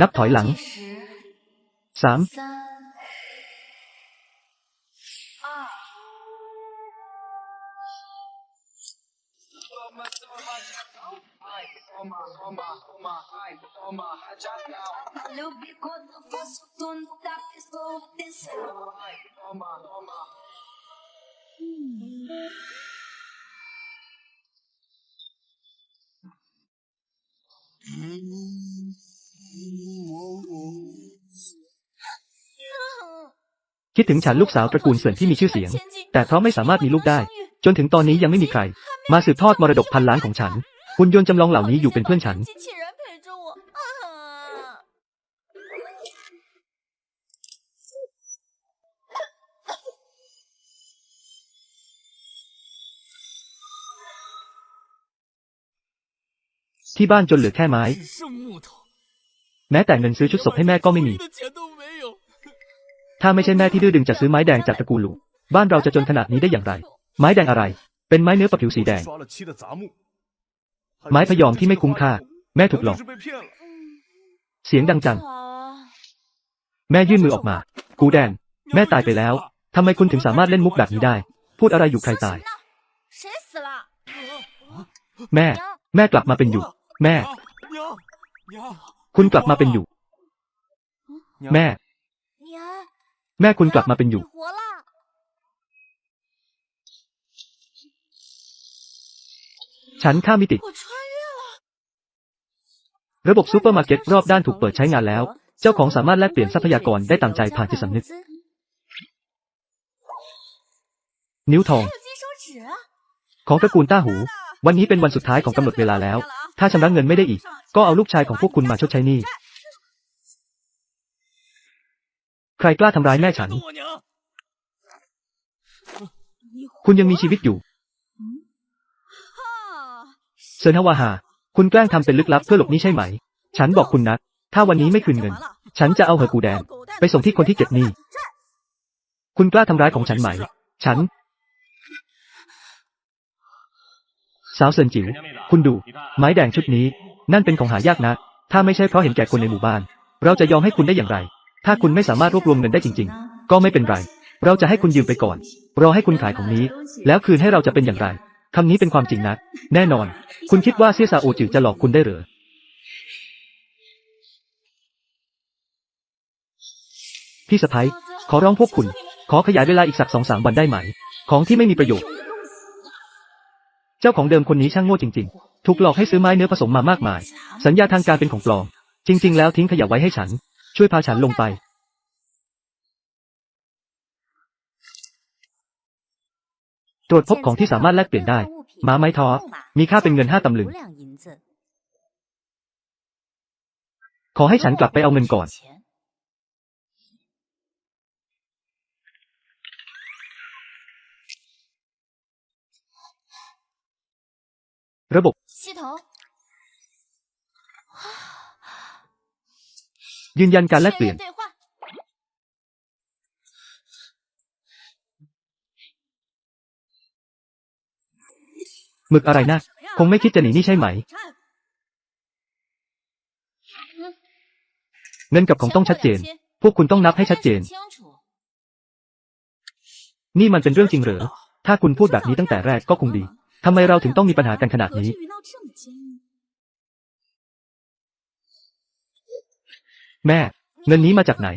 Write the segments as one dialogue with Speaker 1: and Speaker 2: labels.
Speaker 1: นับถอยิดถึงฉันลูกสาวตระกูลเสื่อนที่มีชื่อเสียง แต่เพราะไม่สามารถมีลูกได้ จนถึงตอนนี้ยังไม่มีใคร มาสืบทอดมรดกพันล้านของฉันหุ่นยนต์จำลองเหล่านี้อยู่เป็นเพื่อนฉันที่บ้านจนเหลือแค่ไม้ แม้แต่เงินซื้อชุดศพให้แม่ก็ไม่มี ถ้าไม่ใช่แม่ที่ดื้อดึงจัดซื้อไม้แดงจากตระกูลหลุบ้านเราจะจนขนาดนี้ได้อย่างไร ไม้แดงอะไร เป็นไม้เนื้อปะผิวสีแดง ไม้พยอมที่ไม่คุ้มค่า แม่ถูกหลอก เสียงดังจัง แม่ยื่นมือออกมา กูแดง แม่ตายไปแล้ว ทำไมคุณถึงสามารถเล่นมุกแบบนี้ได้ พูดอะไรอยู่ใครตาย แม่ แม่กลับมาเป็นอยู่ แม่ คุณกลับมาเป็นอยู่ แม่ แม่คุณกลับมาเป็นอยู่ ฉันข้ามิติ ระบบซูเปอร์มาร์เก็ตรอบด้านถูกเปิดใช้งานแล้ว เจ้าของสามารถแลกเปลี่ยนทรัพยากรได้ตามใจผ่านจิตสำนึก นิ้วทอง ของตระกูลต้าหู วันนี้เป็นวันสุดท้ายของกำหนดเวลาแล้ว ถ้าชำระเงินไม่ได้อีก ก็เอาลูกชายของพวกคุณมาชดใช้หนี้ ใครกล้าทำร้ายแม่ฉัน คุณยังมีชีวิตอยู่ เซนฮวาฮาคุณแกล้งทำเป็นลึกลับเพื่อหลบนี้ใช่ไหม ฉันบอกคุณนะถ้าวันนี้ไม่คืนเงิน ฉันจะเอาเหอกูแดน ไปส่งที่คนที่เก็บนี้ คุณกล้าทำร้ายของฉันไหม ฉัน สาวเซินจิ๋ว คุณดู ไม้แดงชุดนี้ นั่นเป็นของหายากนะ ถ้าไม่ใช่เพราะเห็นแก่คนในหมู่บ้าน เราจะยอมให้คุณได้อย่างไร ถ้าคุณไม่สามารถรวบรวมเงินได้จริง ๆ ก็ไม่เป็นไร เราจะให้คุณยืมไปก่อน รอให้คุณขายของนี้ แล้วคืนให้เราจะเป็นอย่างไรคำนี้เป็นความจริงนะแน่นอน คุณคิดว่าเซียซาโอจิจะหลอกคุณได้หรือพี่สะพ้ยขอร้องพวกคุณ ขอขยายเวลาอีกสักสองสามวันได้ไหม ของที่ไม่มีประโยชน์ เจ้าของเดิมคนนี้ช่างโง่จริง ๆ ถูกหลอกให้ซื้อไม้เนื้อผสมมามากมาย สัญญาทางการเป็นของปลอม จริง ๆ แล้วทิ้งขยะไว้ให้ฉัน ช่วยพาฉันลงไป ตรวจพบของที่สามารถแลกเปลี่ยนได้ ม้าไม้ทอ มีค่าเป็นเงินห้าตำลึง ขอให้ฉันกลับไปเอาเงินก่อน ระบบ ยืนยันการแลกเปลี่ยน หมึกอะไรนะ คงไม่คิดจะหนีนี่ใช่ไหม เงินกับของต้องชัดเจน พวกคุณต้องนับให้ชัดเจน นี่มันเป็นเรื่องจริงเหรอ ถ้าคุณพูดแบบนี้ตั้งแต่แรกก็คงดี ทำไมเราถึงต้องมีปัญหากันขนาดนี้ แม่ เงินนี้มาจากไหน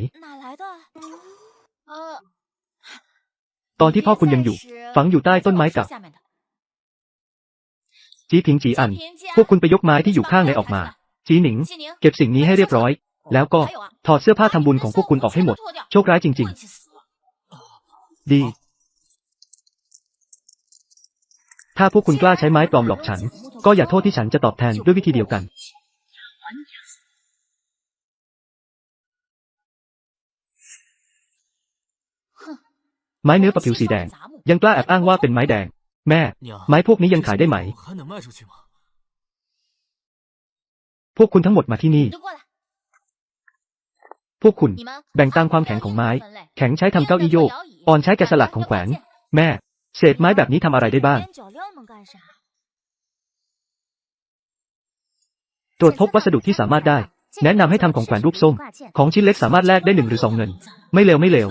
Speaker 1: ตอนที่พ่อคุณยังอยู่ ฝังอยู่ใต้ต้นไม้กับจีพิงจีอัน พวกคุณไปยกไม้ที่อยู่ข้างในออกมา จีหนิง เก็บสิ่งนี้ให้เรียบร้อย แล้วก็ถอดเสื้อผ้าทำบุญของพวกคุณออกให้หมด โชคร้ายจริง ๆ ดี ถ้าพวกคุณกล้าใช้ไม้ปลอมหลอกฉัน ก็อย่าโทษที่ฉันจะตอบแทนด้วยวิธีเดียวกัน ไม้เนื้อปะผิวสีแดง ยังกล้าแอบอ้างว่าเป็นไม้แดง แม่ ไม้พวกนี้ยังขายได้ไหม พวกคุณทั้งหมดมาที่นี่ พวกคุณแบ่งตามความแข็งของไม้ แข็งใช้ทำเก้าอี้โยก อ่อนใช้แกะสลักของแขวน แม่ เศษไม้แบบนี้ทำอะไรได้บ้าง ตรวจพบวัสดุที่สามารถได้ แนะนำให้ทำของแขวนรูปส้ม ของชิ้นเล็กสามารถแลกได้หนึ่งหรือสองเงิน ไม่เลวไม่เลว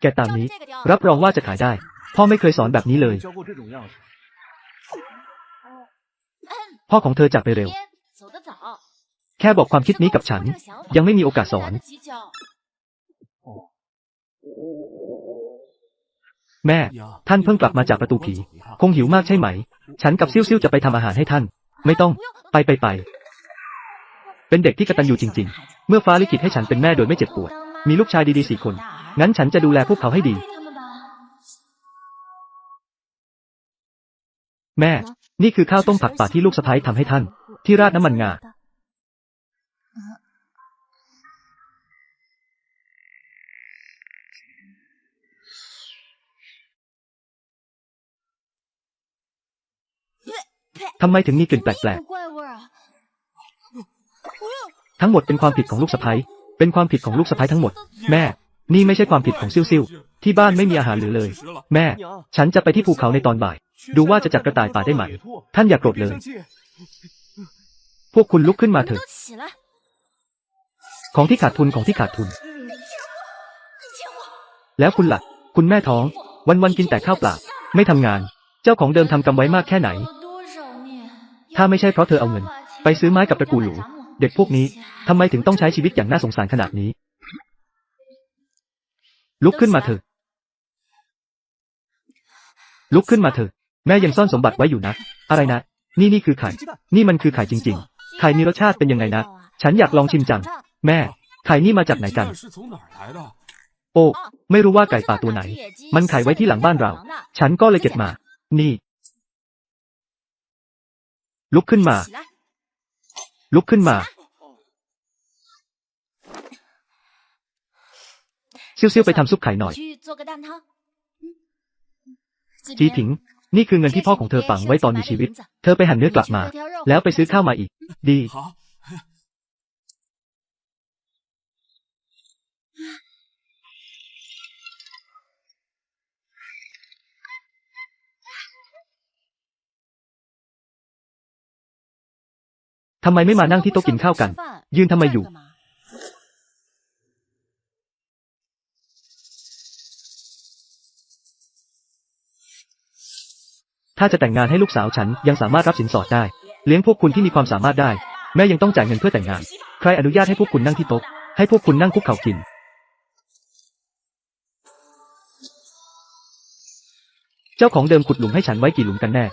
Speaker 1: แกตามนี้ รับรองว่าจะขายได้ พ่อไม่เคยสอนแบบนี้เลย พ่อของเธอจากไปเร็ว แค่บอกความคิดนี้กับฉัน ยังไม่มีโอกาสสอน แม่ ท่านเพิ่งกลับมาจากประตูผี คงหิวมากใช่ไหม ฉันกับซิ่วซิ่วจะไปทำอาหารให้ท่าน ไม่ต้อง ไปไปไป เป็นเด็กที่กระตัญยูจริง ๆ เมื่อฟ้าลิขิตให้ฉันเป็นแม่โดยไม่เจ็บปวด มีลูกชายดีๆสี่คน งั้นฉันจะดูแลพวกเขาให้ดี แม่ นี่คือข้าวต้มผักป่าที่ลูกสะพ้ายทำให้ท่าน ที่ราดน้ำมันงา ทำไมถึงมีกลิ่นแปลกๆ ทั้งหมดเป็นความผิดของลูกสะพ้าย เป็นความผิดของลูกสะพ้ายทั้งหมด แม่ นี่ไม่ใช่ความผิดของซิ่วซิ่วที่บ้านไม่มีอาหารเหลือเลย แม่ ฉันจะไปที่ภูเขาในตอนบ่าย ดูว่าจะจับกระต่ายป่าได้ไหม ท่านอย่าโกรธเลย พวกคุณลุกขึ้นมาเถอะ ของที่ขาดทุนของที่ขาดทุน แล้วคุณหล่ะคุณแม่ท้อง วันวันกินแต่ข้าวเปล่า ไม่ทำงาน เจ้าของเดิมทำกำไว้มากแค่ไหน ถ้าไม่ใช่เพราะเธอเอาเงิน ไปซื้อไม้กับตระกูลหลู เด็กพวกนี้ทำไมถึงต้องใช้ชีวิตอย่างน่าสงสารขนาดนี้ ลุกขึ้นมาเถอะ ลุกขึ้นมาเถอะ แม่ยังซ่อนสมบัติไว้อยู่นะ อะไรนะ นี่นี่คือไข่ นี่มันคือไข่จริง ๆ ไข่มีรสชาติเป็นยังไงนะ ฉันอยากลองชิมจัง แม่ ไข่นี่มาจากไหนกัน โอ้ ไม่รู้ว่าไก่ป่าตัวไหน มันไข่ไว้ที่หลังบ้านเรา ฉันก็เลยเก็บมา นี่ ลุกขึ้นมา ลุกขึ้นมาซิ่วๆไปทำซุปไข่หน่อยจีผิง นี่คือเงินที่พ่อของเธอฝังไว้ตอนมีชีวิต เธอไปหั่นเนื้อกลับมา แล้วไปซื้อข้าวมาอีก ดี ทำไมไม่มานั่งที่โต๊ะกินข้าวกัน ยืนทำไมอยู่ ถ้าจะแต่งงานให้ลูกสาวฉันยังสามารถรับสินสอดได้ เลี้ยงพวกคุณที่มีความสามารถได้ แม่ยังต้องจ่ายเงินเพื่อแต่งงาน ใครอนุญาตให้พวกคุณนั่งที่โต๊ะ ให้พวกคุณนั่งคุกเข่ากิน เจ้าของเดิมขุดหลุมให้ฉันไว้กี่หลุมกันแน่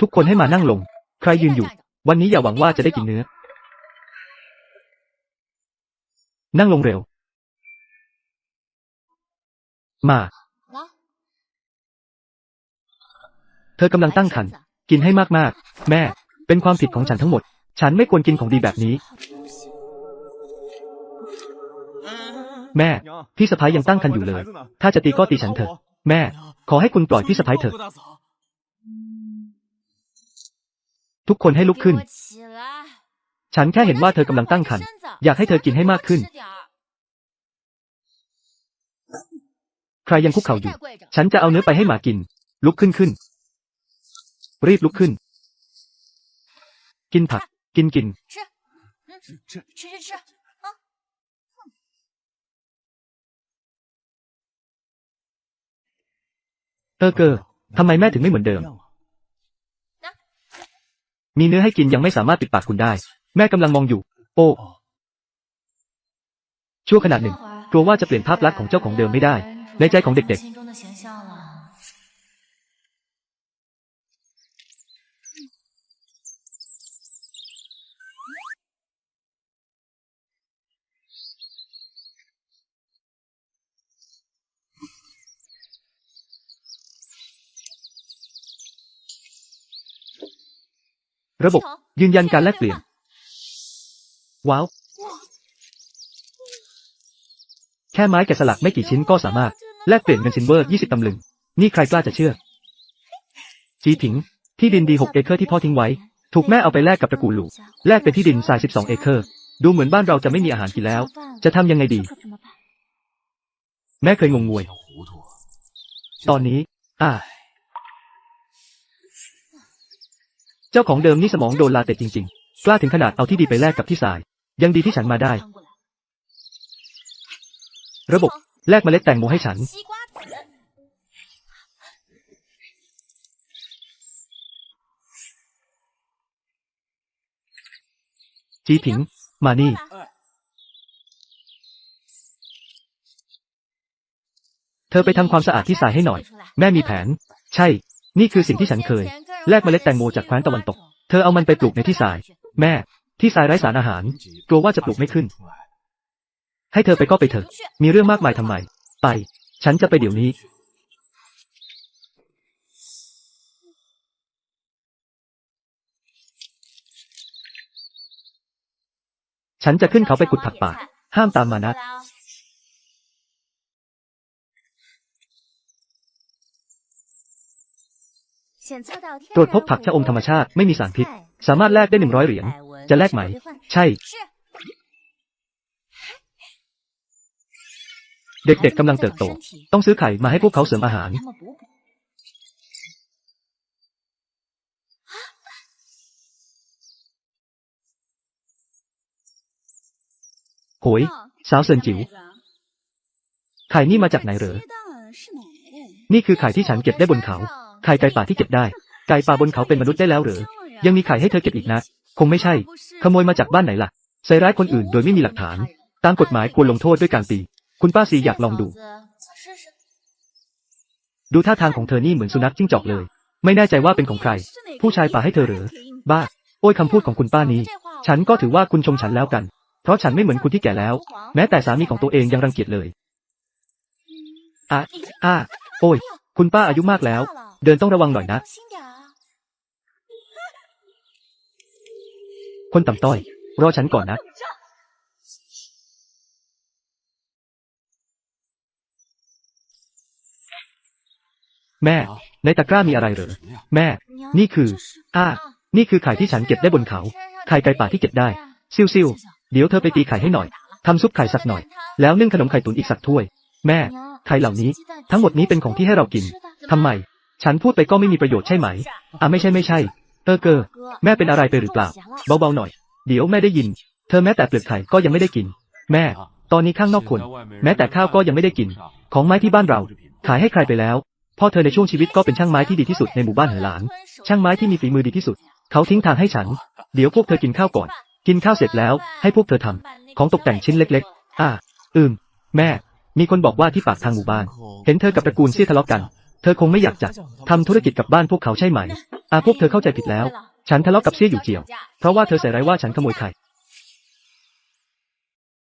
Speaker 1: ทุกคนให้มานั่งลง ใครยืนอยู่ วันนี้อย่าหวังว่าจะได้กินเนื้อ นั่งลงเร็ว มา，เธอกำลังตั้งครรภ์กินให้มากๆ แม่ เป็นความผิดของฉันทั้งหมด ฉันไม่ควรกินของดีแบบนี้ แม่ พี่สะพ้ายยังตั้งครรภ์อยู่เลย ถ้าจะตีก็ตีฉันเถอะ แม่ ขอให้คุณปล่อยพี่สะพ้ายเถอะ ทุกคนให้ลุกขึ้น ฉันแค่เห็นว่าเธอกำลังตั้งครรภ์อยากให้เธอกินให้มากขึ้น ใครยังคุกเข่าอยู่ ฉันจะเอาเนื้อไปให้หมากิน ลุกขึ้นขึ้น รีบลุกขึ้น กินผัก กินกิน เออเกอทำไมแม่ถึงไม่เหมือนเดิม มีเนื้อให้กินยังไม่สามารถปิดปากคุณได้ แม่กำลังมองอยู่ โอ้ชั่วขณะหนึ่ง กลัวว่าจะเปลี่ยนภาพลักษณ์ของเจ้าของเดิมไม่ได้ ในใจของเด็กๆ ระบบ ยืนยันการแลกเปลี่ยน ว้าว แค่ไม้แกะสลักไม่กี่ชิ้นก็สามารถ แลกเปลี่ยนเงินซินเวอร์ 20 ตำลึง นี่ใครกล้าจะเชื่อ จีผิง ที่ดินดี 6 เอเคอร์ที่พ่อทิ้งไว้ ถูกแม่เอาไปแลกกับตระกูลหลู่แลกเป็นที่ดินทราย 12 เอเคอร์ ดูเหมือนบ้านเราจะไม่มีอาหารกินแล้ว จะทำยังไงดี แม่เคยงงงวย ตอนนี้ อ่า จ้าของเดิมนี่สมองโดนลาเต็จริง ๆ กล้าถึงขนาดเอาที่ดีไปแลกกับที่สาย ยังดีที่ฉันมาได้ ระบบแลกเมล็ดแตงโมให้ฉัน จีผิง มานี่ เธอไปทำความสะอาดที่สายให้หน่อย แม่มีแผน ใช่ นี่คือสิ่งที่ฉันเคย แลกเมล็ดแตงโมจากแคว้นตะวันตก เธอเอามันไปปลูกในที่สาย แม่ ที่สายไร้สารอาหาร กลัวว่าจะปลูกไม่ขึ้น ให้เธอไปก็ไปเถอะ มีเรื่องมากมายทำไม ไป ฉันจะไปเดี๋ยวนี้ ฉันจะขึ้นเขาไปขุดผักป่า ห้ามตามมานะ ตรวจพบผักชะอมธรรมชาติไม่มีสารพิษ สามารถแลกได้หนึ่งร้อยเหรียญ จะแลกไหม ใช่ เด็กๆกำลังเติบโต ต้องซื้อไข่มาให้พวกเขาเสริมอาหาร โหย สาวเซินจิ๋ว ไข่นี่มาจากไหนเหรอ นี่คือไข่ที่ฉันเก็บได้บนเขา ไข่ไก่ป่าที่เก็บได้ ไก่ป่าบนเขาเป็นมนุษย์ได้แล้วหรือ ยังมีไข่ให้เธอเก็บอีกนะ คงไม่ใช่ ขโมยมาจากบ้านไหนล่ะ ใส่ร้ายคนอื่นโดยไม่มีหลักฐาน ตามกฎหมายควรลงโทษด้วยการตี คุณป้าซีอยากลองดู。ดูท่าทางของเธอนี่เหมือนสุนัขจิ้งจอกเลย ไม่แน่ใจว่าเป็นของใคร ผู้ชายป่าให้เธอหรือ บ้า โอ้ยคำพูดของคุณป้านี้ ฉันก็ถือว่าคุณชมฉันแล้วกัน เพราะฉันไม่เหมือนคุณที่แก่แล้ว แม้แต่สามีของตัวเองยังรังเกียจเลยอะอะโอ้ย คุณป้าอายุมากแล้ว เดินต้องระวังหน่อยนะ คนต่ำต้อย รอฉันก่อนนะ แม่ ในตะกร้ามีอะไรเหรอ แม่ นี่คือ อ้า นี่คือไข่ที่ฉันเก็บได้บนเขา ไข่ไก่ป่าที่เก็บได้ ซิ่วซิ่วเดี๋ยวเธอไปตีไข่ให้หน่อย ทำซุปไข่สักหน่อย แล้วนึ่งขนมไข่ตุ๋นอีกสักถ้วย แม่ ไข่เหล่านี้ ทั้งหมดนี้เป็นของที่ให้เรากิน ทำไม ฉันพูดไปก็ไม่มีประโยชน์ใช่ไหม อะไม่ใช่ไม่ใช่ เออเกอแม่เป็นอะไรไปหรือเปล่า เบาๆหน่อย เดี๋ยวแม่ได้ยิน เธอแม้แต่เปลือกไข่ก็ยังไม่ได้กิน แม่ ตอนนี้ข้างนอกคน แม้แต่ข้าวก็ยังไม่ได้กิน ของไม้ที่บ้านเรา ขายให้ใครไปแล้ว พ่อเธอในช่วงชีวิตก็เป็นช่างไม้ที่ดีที่สุดในหมู่บ้านเหอหลาน ช่างไม้ที่มีฝีมือดีที่สุด เขาทิ้งทางให้ฉัน เดี๋ยวพวกเธอกินข้าวก่อน กินข้าวเสร็จแล้ว ให้พวกเธอทำของตกแต่งชิ้นเล็ก ๆ อ่า อืม แม่ มีคนบอกว่าที่ปากทางหมู่บ้าน เห็นเธอกับตระกูลเซี่ยทะเลาะกันเธอคงไม่อยากจะทำธุรกิจกับบ้านพวกเขาใช่ไหมอ่าพวกเธอเข้าใจผิดแล้ว ฉันทะเลาะกับเซี่ยอยู่เจียว เพราะว่าเธอใส่ร้ายว่าฉันขโมยไข่